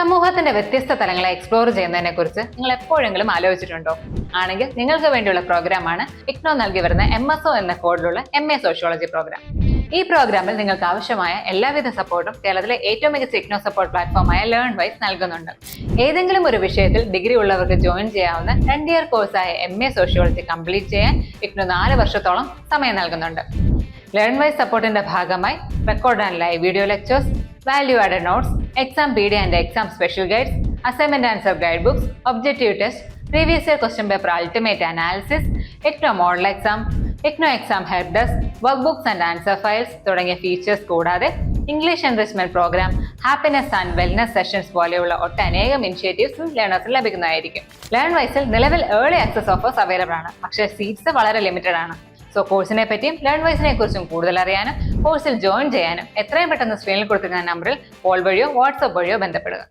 സമൂഹത്തിന്റെ വ്യത്യസ്ത തലങ്ങളെ എക്സ്പ്ലോർ ചെയ്യുന്നതിനെ കുറിച്ച് നിങ്ങൾ എപ്പോഴെങ്കിലും ആലോചിച്ചിട്ടുണ്ടോ? ആണെങ്കിൽ നിങ്ങൾക്ക് വേണ്ടിയുള്ള പ്രോഗ്രാമാണ് ഇഗ്നോ നൽകി വരുന്ന എം എസ് ഒ എന്ന കോഡിലുള്ള എം എ സോഷ്യോളജി പ്രോഗ്രാം ഈ പ്രോഗ്രാമിൽ നിങ്ങൾക്ക് ആവശ്യമായ എല്ലാവിധ സപ്പോർട്ടും കേരളത്തിലെ ഏറ്റവും മികച്ച ഇഗ്നോ സപ്പോർട്ട് പ്ലാറ്റ്ഫോമായ ലേൺ വൈസ് നൽകുന്നുണ്ട്. ഏതെങ്കിലും ഒരു വിഷയത്തിൽ ഡിഗ്രി ഉള്ളവർക്ക് ജോയിൻ ചെയ്യാവുന്ന രണ്ട് year കോഴ്സായ M A sociology complete ചെയ്യാൻ ഇഗ്നോ നാല് വർഷത്തോളം സമയം നൽകുന്നുണ്ട്. ലേൺ വൈസ് സപ്പോർട്ടിന്റെ ഭാഗമായി record and live video lectures value added notes exam P D and exam special guides assignment answer guide books objective test previous year question paper ultimate analysis IGNOU model exam IGNOU exam help desk work books and answer files തുടങ്ങിയ features കൂടാതെ English enrichment programme happiness and wellness sessions പോലെയുള്ള ഒട്ടനേകം ഇനിഷ്യേറ്റീവ്സും ലേണേഴ്സിന് ലഭിക്കുന്നതായിരിക്കും. Learn വൈസിൽ നിലവിൽ early access offers available ആണ്. പക്ഷേ seats വളരെ limited ആണ്. സോ കോഴ്സിനെ പറ്റിയും ലേൺ വൈസിനെ കുറിച്ചും കൂടുതൽ അറിയാനും കോഴ്സിൽ ജോയിൻ ചെയ്യാനും എത്രയും പെട്ടെന്ന് സ്ക്രീനിൽ കൊടുത്തിരിക്കുന്ന നമ്പറിൽ കോൾ വഴിയോ വാട്സപ്പ് വഴിയോ ബന്ധപ്പെടുക.